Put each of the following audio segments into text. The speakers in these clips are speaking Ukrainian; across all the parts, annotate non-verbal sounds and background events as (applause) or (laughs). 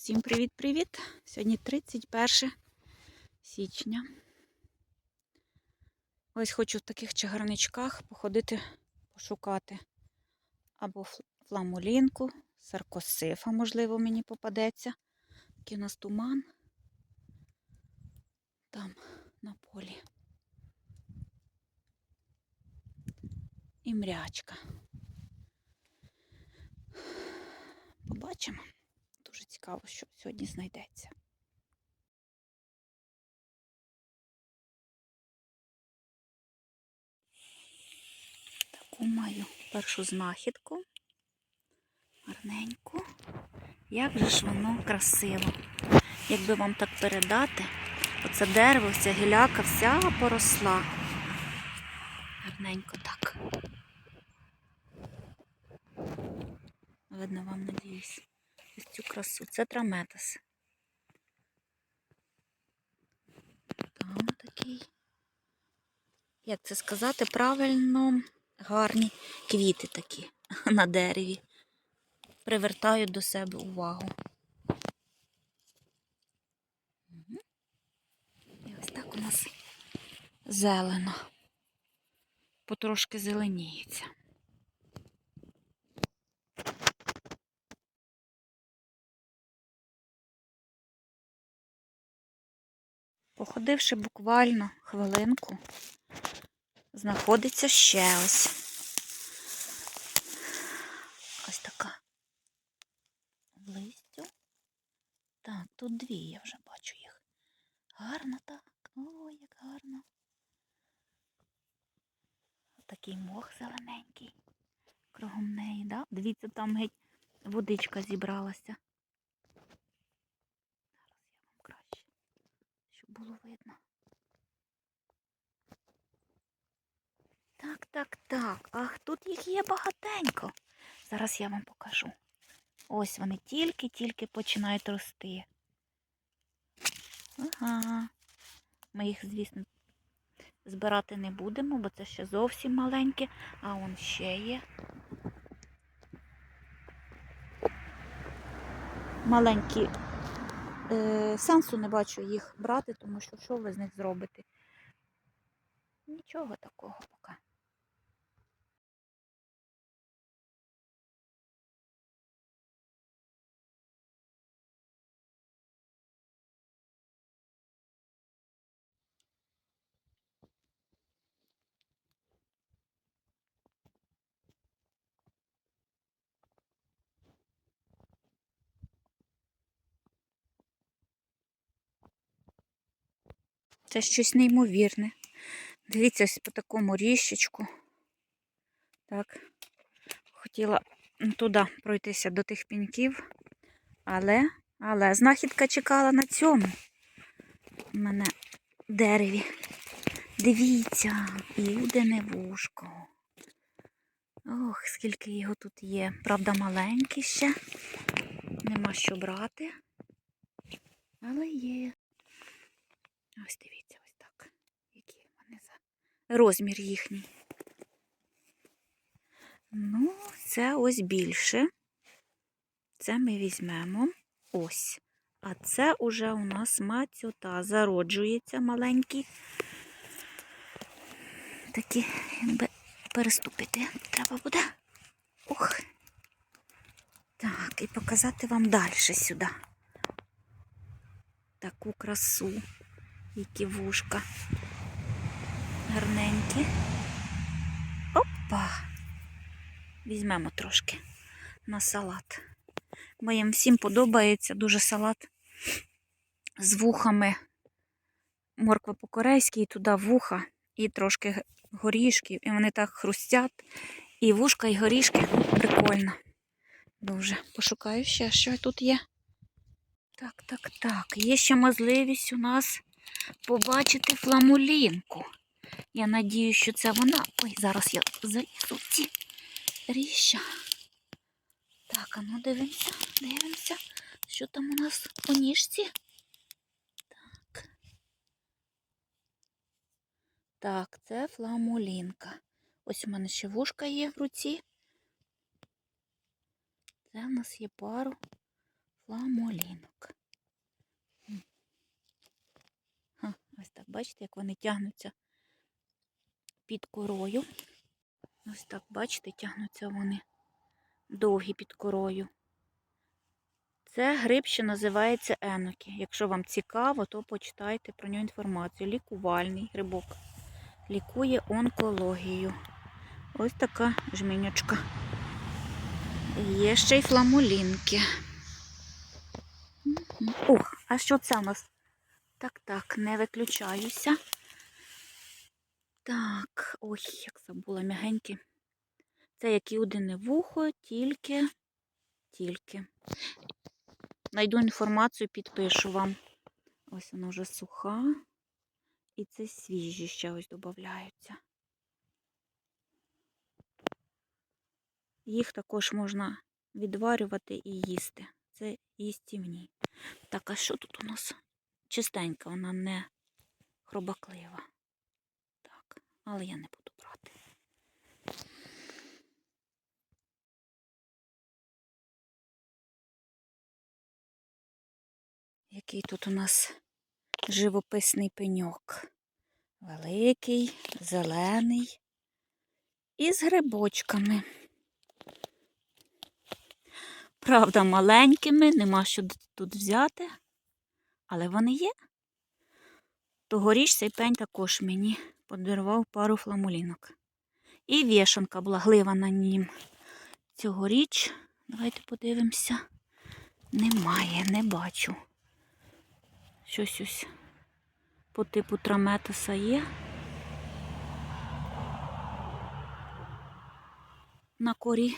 Всім привіт-привіт! Сьогодні 31 січня. Ось хочу в таких чагарничках походити, пошукати або фламулінку, саркосифа, можливо, мені попадеться. Такий у нас туман. Там на полі. І мрячка. Побачимо. Дуже цікаво, що сьогодні знайдеться. Таку маю першу знахідку. Гарненьку. Як же ж воно красиво. Якби вам так передати, оце дерево, вся гіляка, вся поросла. Гарненько так. Видно вам, надіюсь ось цю красу. Це траметас. Там такий. Як це сказати? Правильно гарні квіти такі (laughs) на дереві. Привертають до себе увагу. І ось так у нас зелено. Потрошки зеленіється. Походивши буквально хвилинку, знаходиться ще ось. Ось така листю. Так, тут дві я вже бачу їх. Гарно так. Ой, як гарно. Такий мох зелененький. Кругом неї, да? Дивіться, там геть водичка зібралася. Зараз я вам краще щоб було видно. Так, так, так. Ах, тут їх є багатенько. Зараз я вам покажу. Ось вони тільки-тільки починають рости. Ага. Ми їх, звісно, збирати не будемо, бо це ще зовсім маленьке, а он ще є. Маленькі е, сенсу не бачу їх брати, тому що що ви з них зробите? Нічого такого поки. Це щось неймовірне. Дивіться ось по такому ріщечку. Так. Хотіла туди пройтися до тих піньків. Але, але знахідка чекала на цьому. У мене дереві. Дивіться, людине вушко. Ох, скільки його тут є. Правда, маленький ще. Нема що брати. Але є. Ось дивіться, ось так. Який в мене за розмір їхній. Ну, це ось більше. Це ми візьмемо. Ось. А це уже у нас мацюта зароджується маленький. Такі, якби переступити треба буде. Ох. Так, і показати вам далі сюди. Таку красу, які вушка. Гарненькі. Опа! Візьмемо трошки на салат. Моїм всім подобається дуже салат з вухами. Морква по-корейськи, і туди вуха, і трошки горішків. І вони так хрустять. І вушка, і горішки. Прикольно. Дуже. Пошукаю ще, що тут є. Так, так, так. Є ще можливість у нас побачити фламулінку. Я надію, що це вона. Ой, зараз я залізу в ці ріща. Так, а ну дивимося, дивимося, що там у нас у ніжці. Так. Так, це фламулінка. Ось у мене ще вушка є в руці. Це в нас є пару фламолінок. Ось так, бачите, як вони тягнуться під корою. Ось так, бачите, тягнуться вони довгі під корою. Це гриб, що називається енокі. Якщо вам цікаво, то почитайте про нього інформацію. Лікувальний грибок. Лікує онкологію. Ось така жменючка. Є ще й фламулінки. Ух, а що це у нас? Так, так, не виключаюся. Так, ой, як забула м'ягенькі. Це як і одне вухо, тільки, тільки. Найду інформацію, підпишу вам. Ось вона вже суха. І це свіжі ще ось додаються. Їх також можна відварювати і їсти. Це їстівні. Так, а що тут у нас? Чистенька, вона не хробаклива. Так, але я не буду брати. Який тут у нас живописний пеньок. Великий, зелений і з грибочками. Правда, маленькими, нема що тут взяти, але вони є. Тогоріч цей пень також мені подарував пару фламулінок. І вішанка була глива на нім. Цьогоріч, давайте подивимося, немає, не бачу. Щось ось по типу траметоса є. На корі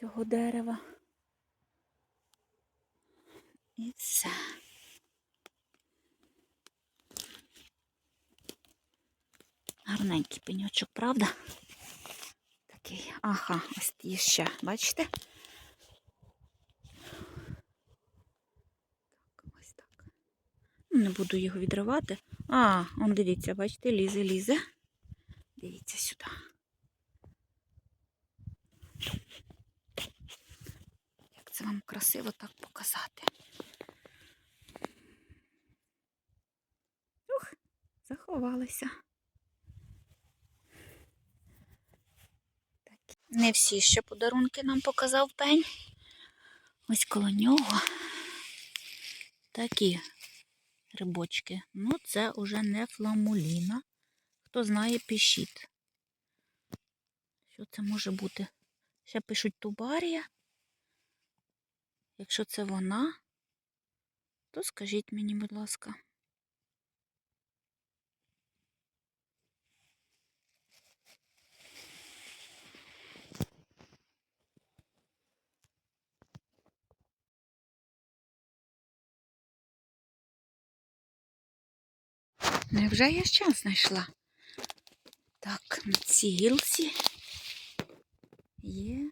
цього дерева. І все. Гарненький пеньочок, правда? Такий. Ага, ось є ще, бачите? Так, ось так. Не буду його відривати. А, он дивіться, бачите, лізе, лізе. Дивіться сюди. Як це вам красиво так показати? Ух, заховалися. Не всі ще подарунки нам показав пень. Ось коло нього такі грибочки. Ну, це уже не фламуліна. Хто знає, пишіть. Що це може бути? Ще пишуть тубарія. Якщо це вона, то скажіть мені, будь ласка. Невже я ще знайшла? Так, на цій гілці є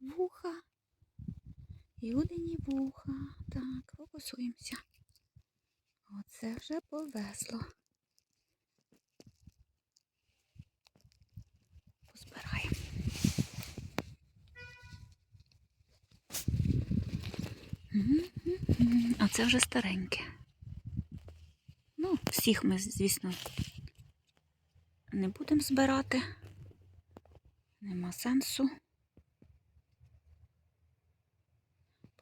вуха. І одні вуха. Так, фокусуємося. Оце вже повезло. Позбираємо. А це вже стареньке. Всіх ми, звісно, не будемо збирати. Нема сенсу.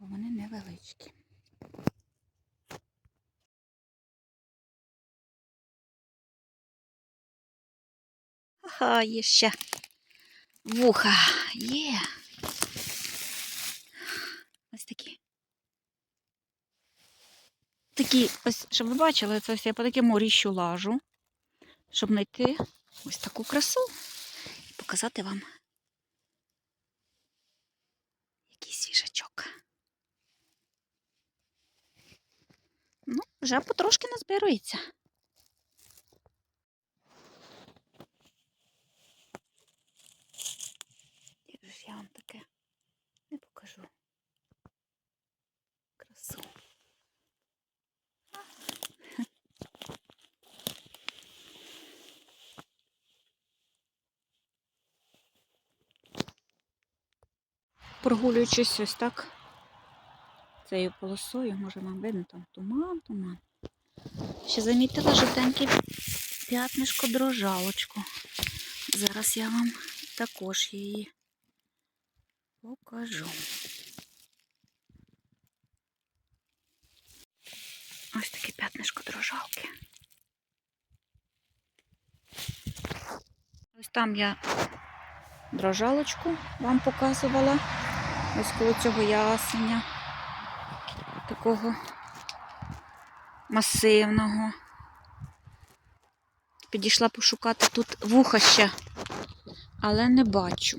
Бо вони невеличкі. Ага, є ще вуха. Є. Ось такі. Такі, ось, щоб ви бачили, це ось я по такому ріщу лажу, щоб знайти ось таку красу і показати вам який свіжачок. Ну, вже потрошки назбирується. Як же ж я вам таке не покажу. Красу. Прогулюючись ось так цією полосою, може вам видно, там туман, туман. Ще замітила жовтеньке п'ятнишко дрожалочку. Зараз я вам також її покажу. Ось таке п'ятнишко дрожалки. Ось там я дрожалочку вам показувала. Ось коло цього ясеня. Такого масивного. Підійшла пошукати тут вуха ще, але не бачу.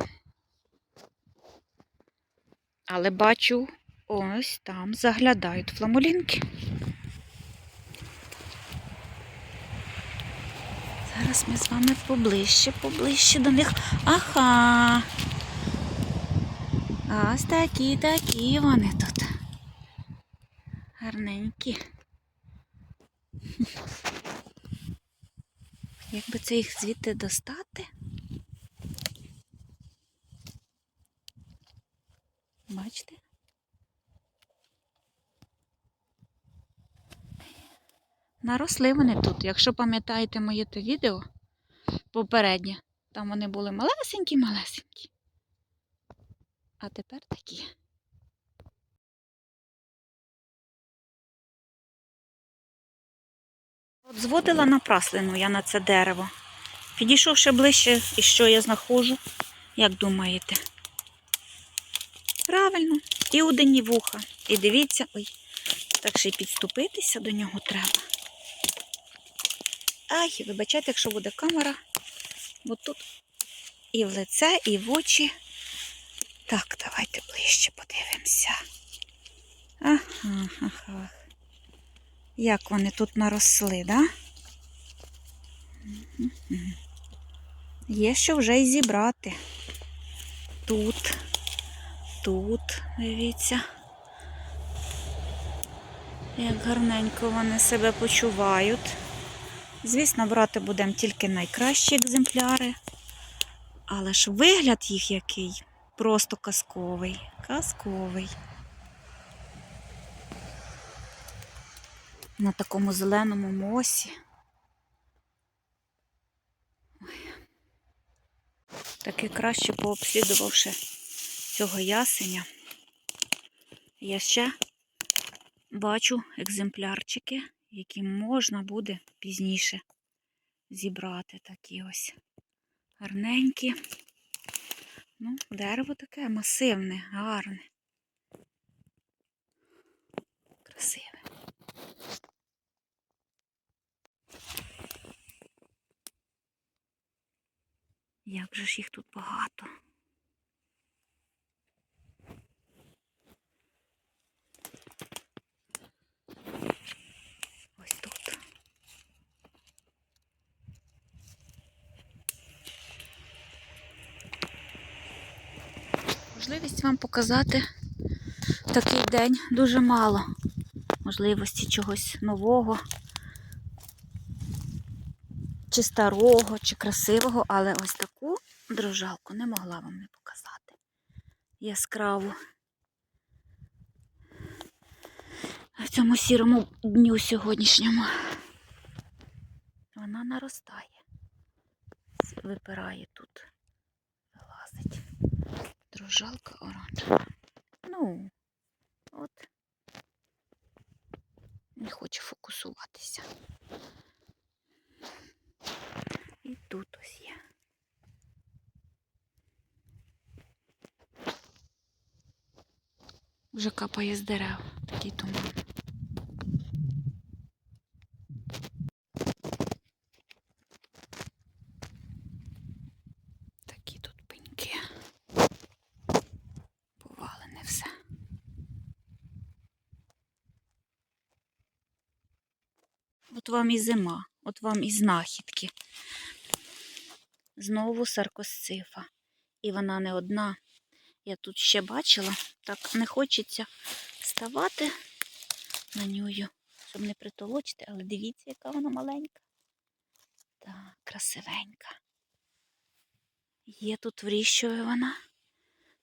Але бачу, ось там заглядають фламулінки. Зараз ми з вами поближче, поближче до них. Ага. Ось такі, такі вони тут. Гарненькі. (laughs) Якби це їх звідти достати? Бачите? Наросли вони тут. Якщо пам'ятаєте моє те відео попереднє, там вони були малесенькі-малесенькі. А тепер такі. От зводила напраслину я на це дерево. Підійшовши ближче, і що я знаходжу, як думаєте? Правильно, і одені вуха. І дивіться, ой, так ще й підступитися до нього треба. Ай, вибачайте, якщо буде камера, бо тут і в лице, і в очі. Так, давайте ближче подивимося. Ага, ага. Як вони тут наросли, да? Є що вже й зібрати. Тут, тут, дивіться. Як гарненько вони себе почувають. Звісно, брати будемо тільки найкращі екземпляри. Але ж вигляд їх який просто казковий. Казковий. На такому зеленому мосі. Ой. Таки краще пообслідувавши цього ясеня. Я ще бачу екземплярчики, які можна буде пізніше зібрати такі ось гарненькі. Ну, дерево таке масивне, гарне. Красиве. Як же ж їх тут багато. Ось тут. Можливість вам показати такий день дуже мало. Можливості чогось нового, чи старого, чи красивого, але ось таку дрожалку не могла вам не показати. Яскраву. В цьому сірому дню сьогоднішньому. Вона наростає. Випирає тут. Вилазить. Дрожалка оранжева. Ну, от. Не хочу фокусуватися. І тут ось є. Вже капає з дерев такий туман. Такі тут пеньки. Повалене все. От вам і зима, от вам і знахідки. Знову саркосцифа. І вона не одна. Я тут ще бачила, так не хочеться ставати на нього, щоб не притолочити, але дивіться, яка вона маленька. Так, красивенька. Є тут вріщує вона.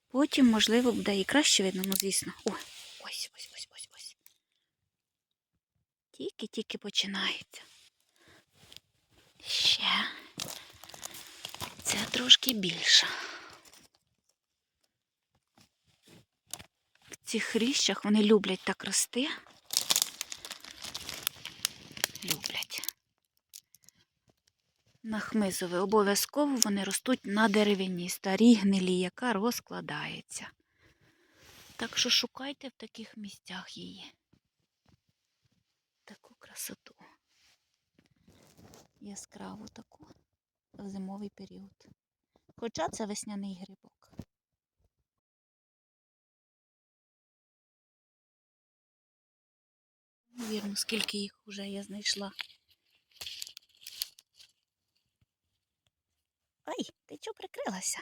Потім, можливо, буде і краще видно, ну звісно. О, ось, ось, ось, Тільки-тільки починається. Ще. Це трошки більше. В цих хріщах вони люблять так рости. Люблять. На хмизове обов'язково вони ростуть на деревині, старій гнилі, яка розкладається. Так що шукайте в таких місцях її. Красоту. Яскраву таку в зимовий період. Хоча це весняний грибок. Вірно, скільки їх вже я знайшла. Ой, ти чого прикрилася?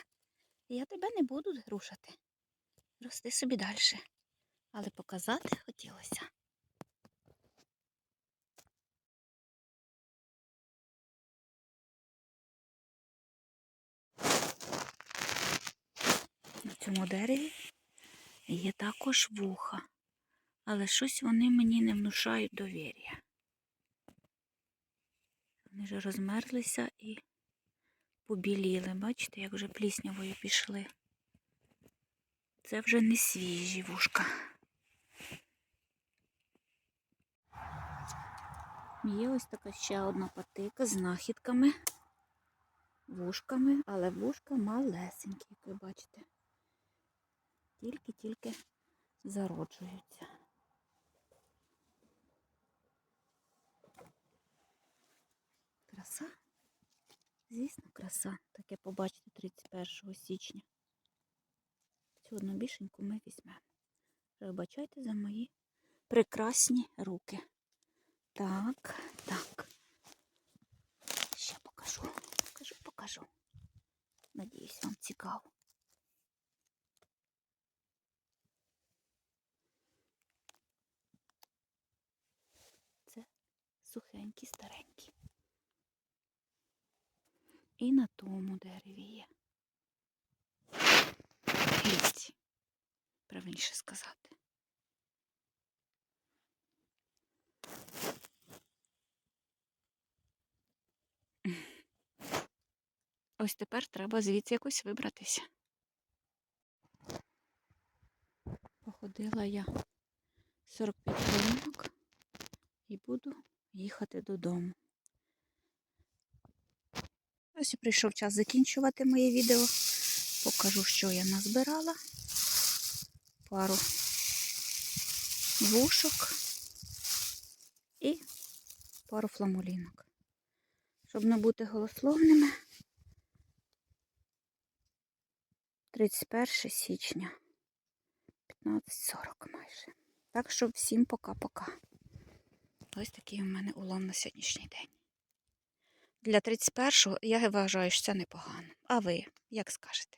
Я тебе не буду рушати. Рости собі далі. Але показати хотілося. На цьому дереві є також вуха, але щось вони мені не внушають довір'я. Вони вже розмерзлися і побіліли. Бачите, як вже пліснявою пішли. Це вже не свіжі вушка. Є ось така ще одна патика з нахідками, вушками, але вушка малесенькі, як ви бачите. Тільки-тільки зароджуються. Краса? Звісно, краса. Таке побачите 31 січня. Цю одну бішеньку ми візьмемо. Вибачайте за мої прекрасні руки. Так, так. Ще покажу, покажу, покажу. Надіюсь, вам цікаво. Це сухенькі, старенькі. І на тому дереві є. Гільці, правильніше сказати. Ось тепер треба звідси якось вибратися. Походила я 45 хвилинок і буду їхати додому. Ось і прийшов час закінчувати моє відео. Покажу, що я назбирала. Пару вушок і пару фламулінок. Щоб не бути голословними. 31 січня. 15.40 майже. Так що всім пока-пока. Ось такий у мене улом на сьогоднішній день. Для 31-го я вважаю, що це непогано. А ви як скажете?